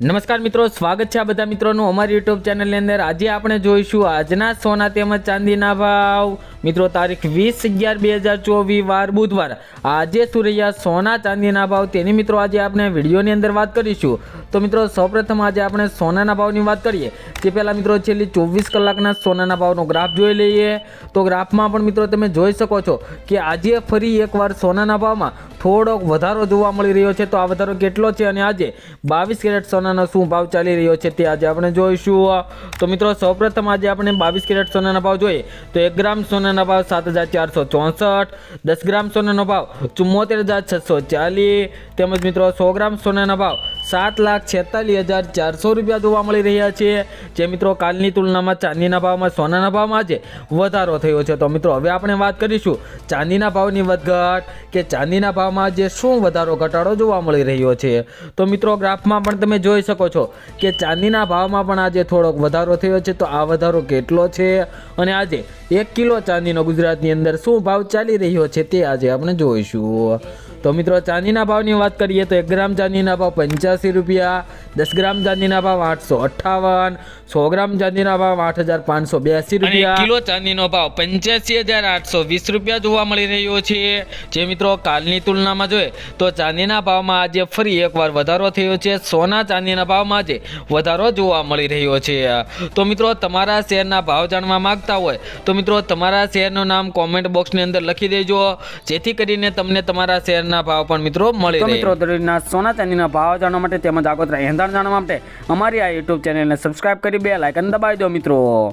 નમસ્કાર મિત્રો, સ્વાગત છે આ બધા મિત્રોનું અમારી યુટ્યુબ ચેનલની અંદર. આજે આપણે જોઈશું આજના સોના તેમજ ચાંદીના ભાવ. મિત્રો, તારીખ વીસ અગિયાર બે હજાર ચોવીસ, વાર બુધવાર. આજે શું સોના, ચાંદીના ભાવ તેની મિત્રો, આજે આપણે વિડીયોની અંદર વાત કરીશું. તો મિત્રો, સૌપ્રથમ આજે આપણે સોનાના ભાવની વાત કરીએ. તે પહેલાં મિત્રો, છેલ્લી ચોવીસ કલાકના સોનાના ભાવનો ગ્રાફ જોઈ લઈએ. તો ગ્રાફમાં પણ મિત્રો, તમે જોઈ શકો છો કે આજે ફરી એકવાર સોનાના ભાવમાં થોડોક વધારો જોવા મળી રહ્યો છે. તો આ વધારો કેટલો છે? અને આજે બાવીસ કેરેટ સોનાનો શું ભાવ ચાલી રહ્યો છે તે આજે આપણે જોઈશું. તો મિત્રો, સૌપ્રથમ આજે આપણે બાવીસ કેરેટ સોનાના ભાવ જોઈએ. તો એક ગ્રામ સોનાના ભાવ સાત હજાર ચારસો ચોસઠ, દસ ગ્રામ સોનાનો ભાવ ચુમ્મોતેર હજાર છસો ચાલીસ, તેમજ મિત્રો, સો ગ્રામ સોનાના ભાવ સાત લાખ છેતાલીસ હજાર ચારસો રૂપિયા જોવા મળી રહ્યા છે. જે મિત્રો કાલની તુલનામાં ચાંદીના ભાવમાં, સોનાના ભાવમાં આજે વધારો થયો છે. તો મિત્રો, હવે આપણે વાત કરીશું ચાંદીના ભાવની વધઘટ કે ચાંદીના ભાવમાં આજે શું વધારો, ઘટાડો જોવા મળી રહ્યો છે. તો મિત્રો, ગ્રાફમાં પણ તમે જોઈ શકો છો કે ચાંદીના ભાવમાં પણ આજે થોડોક વધારો થયો છે. તો આ વધારો કેટલો છે અને આજે એક કિલો ચાંદીનો ગુજરાતની અંદર શું ભાવ ચાલી રહ્યો છે તે આજે આપણે જોઈશું. તો મિત્રો ચાંદીના ભાવની વાત કરીએ તો એક ગ્રામ ચાંદીના ભાવ પંચ્યાસી રૂપિયા દસ ગ્રામ ચાંદીના ભાવ આઠસો અઠ્ઠાવન સો ગ્રામ ચાંદીના ભાવ આઠ હજાર પાંચસો બ્યાસી રૂપિયા. કિલો ચાંદીનો ભાવ પંચ્યાસી હજાર આઠસો વીસ રૂપિયા જોવા મળી રહ્યો છે. જે મિત્રો કાલની તુલનામાં જોઈએ તો ચાંદીના ભાવમાં આજે ફરી એકવાર વધારો થયો છે. સોના ચાંદીના ભાવમાં આજે વધારો જોવા મળી રહ્યો છે. તો મિત્રો તમારા શેરના ભાવ જાણવા માંગતા હોય તો મિત્રો તમારા શેરનું નામ કોમેન્ટ બોક્સની અંદર લખી દેજો. જેથી કરીને તમને તમારા શેરના ભાવ પણ મિત્રો મળી રહે. મિત્રો દરરોજના સોના ચાંદીના ભાવ જાણવા માટે તેમજ આગોતરા એંધાણ જાણવા માટે અમારી આ યુટ્યુબ ચેનલને સબસ્ક્રાઇબ કરી બે લાઇકન દબાવી દો મિત્રો.